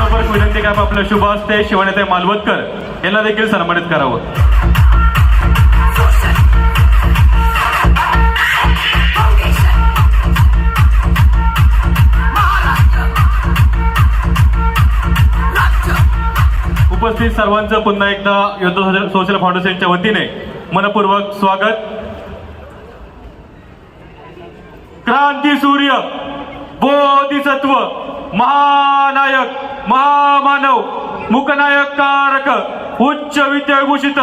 मनपूर्वक विनंती काय आपलं शुभ असते शिवण्याते मालवतकर यांना देखील सन्मानित करावं. उपस्थित सर्वांचं पुन्हा एकदा युद्ध सोशल फाउंडेशनच्या वतीने मनपूर्वक स्वागत. क्रांती सूर्य बोधिसत्व महानायक महामानव मुकनायक कारक उच्च विद्याभूषित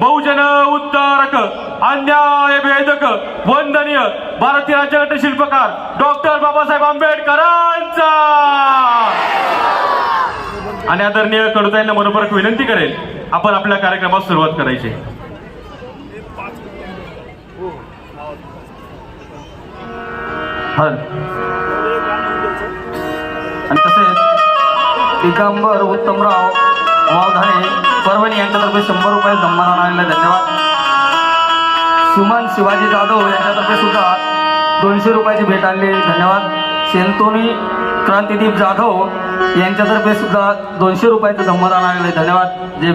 बहुजन उद्धारक अन्याय भेदक वंदनीय भारतीय राज्यघटना शिल्पकार डॉक्टर बाबासाहेब आंबेडकरांचा. आणि आदरणीय कडुताईंना मनपूर्वक विनंती करेल आपण आपल्या कार्यक्रमास सुरुवात करायची. हल. आणि तसेच दिगंबर उत्तमराव मावधाने परभणी यांच्यातर्फे शंभर रुपये सन्मान आलेला धन्यवाद. सुमन शिवाजी जाधव यांच्यातर्फे सुद्धा दोनशे रुपयाची भेट आणली धन्यवाद. शेंतोनी क्रांतिदीप जाधव यांच्यातर्फे सुद्धा दोनशे रुपयाचं सन्मान आलेलं धन्यवाद. जय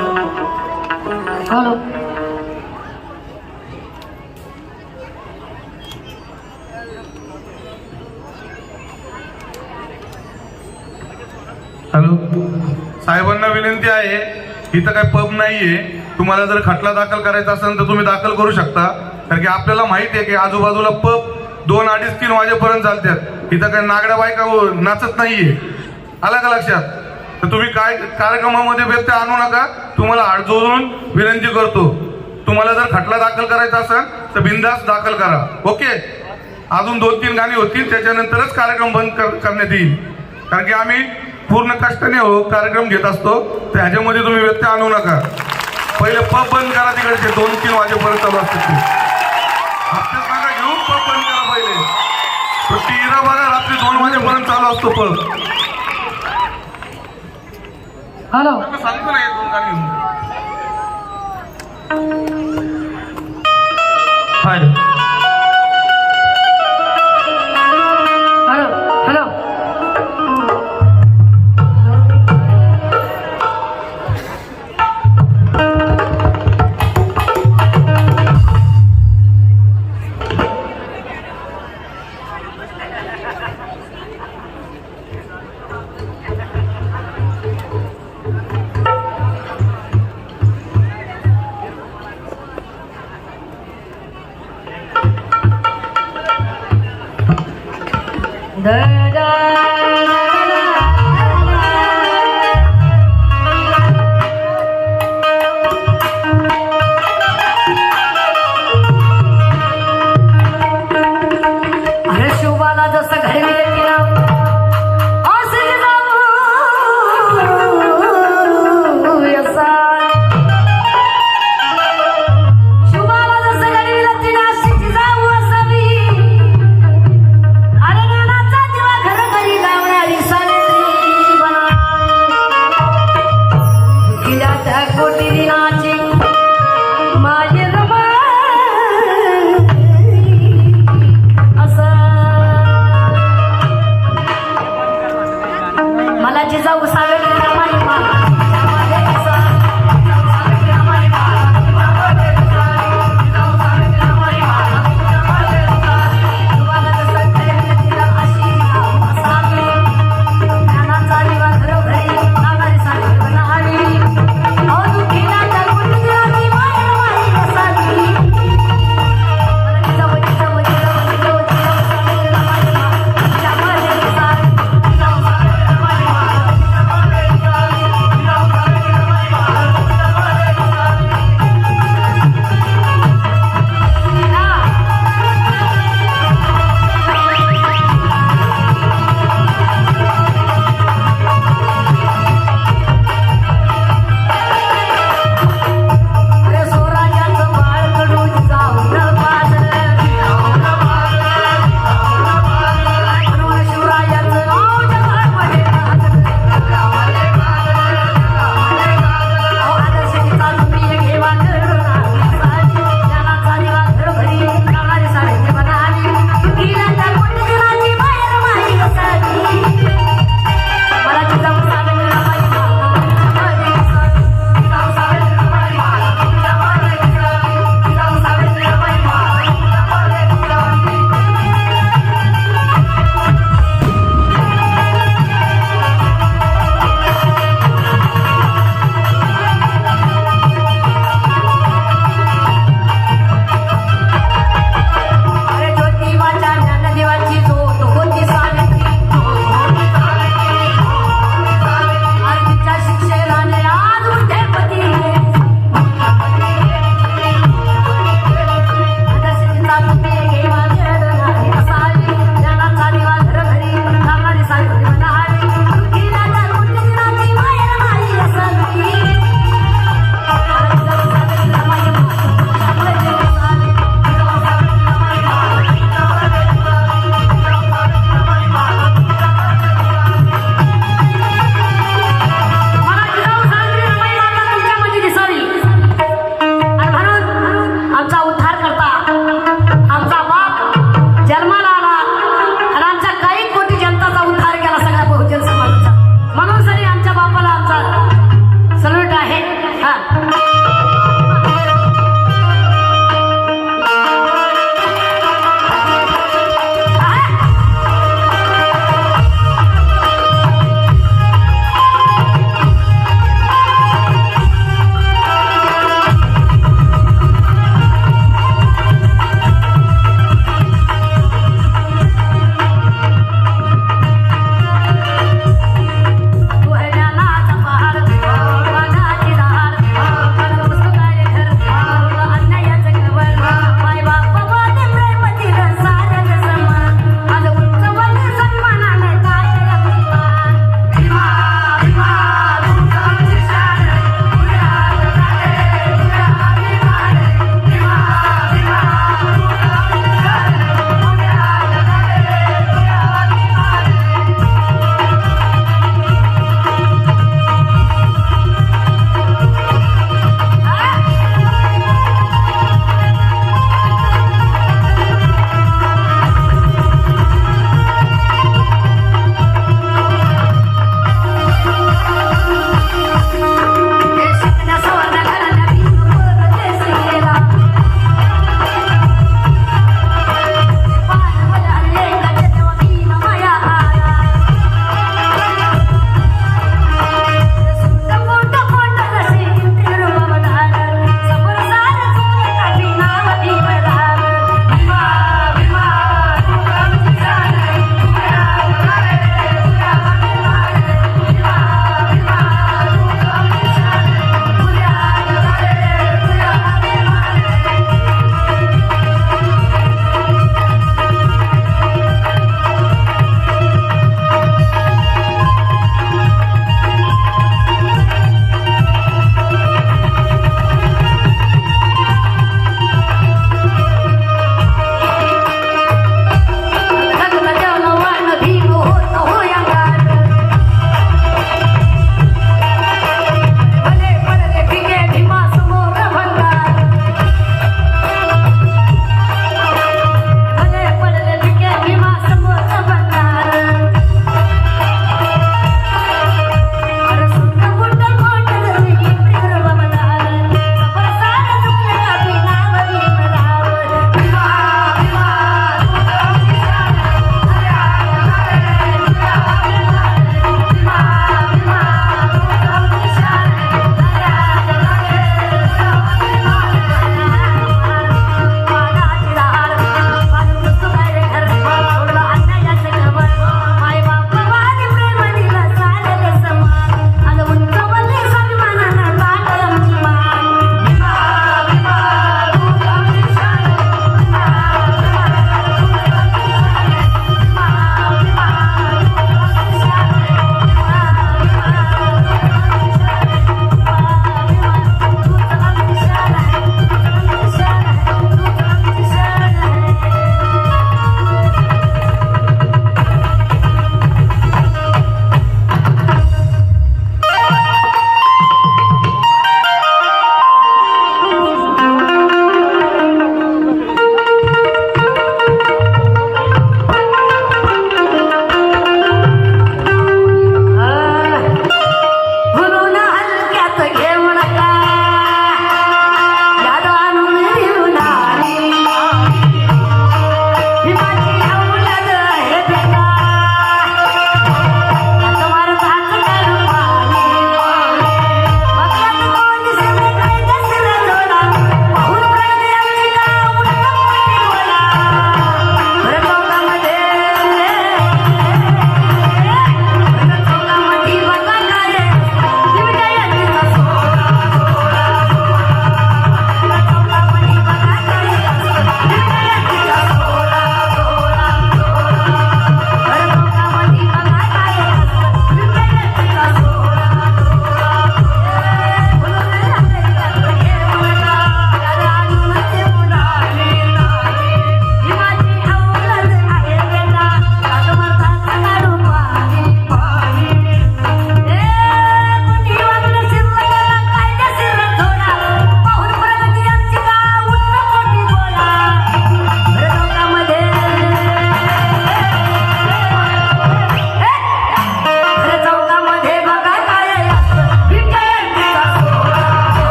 you. हॅलो. हॅलो साहेबांना विनंती आहे इथं काही पब नाहीये. तुम्हाला जर खटला दाखल करायचा असेल तर तुम्ही दाखल करू शकता. कारण की आपल्याला माहिती आहे की आजूबाजूला पब दोन अडीच तीन वाजेपर्यंत चालतात इथं काही नागड्या बायका नाचत नाहीये. आला का लक्षात? तर तुम्ही काय कार्यक्रमामध्ये व्यत्यय आणू नका. तुम्हाला आडजोडून विनंती करतो. तुम्हाला जर खटला दाखल करायचा असेल तर बिंदास दाखल करा. ओके? अजून दोन तीन गाणी होतील त्याच्यानंतरच कार्यक्रम बंद कर- करण्यात येईल. कारण की आम्ही पूर्ण कष्टाने हो कार्यक्रम घेत असतो. तर ह्याच्यामध्ये तुम्ही व्यत्यय आणू नका. पहिले पब बंद करा तिकडचे. दोन तीन वाजेपर्यंत चालू असतात ते. हप्त्यात घेऊन पब बंद करा पहिले. तो बघा रात्री दोन वाजेपर्यंत चालू असतो पब हॅलो सांगतो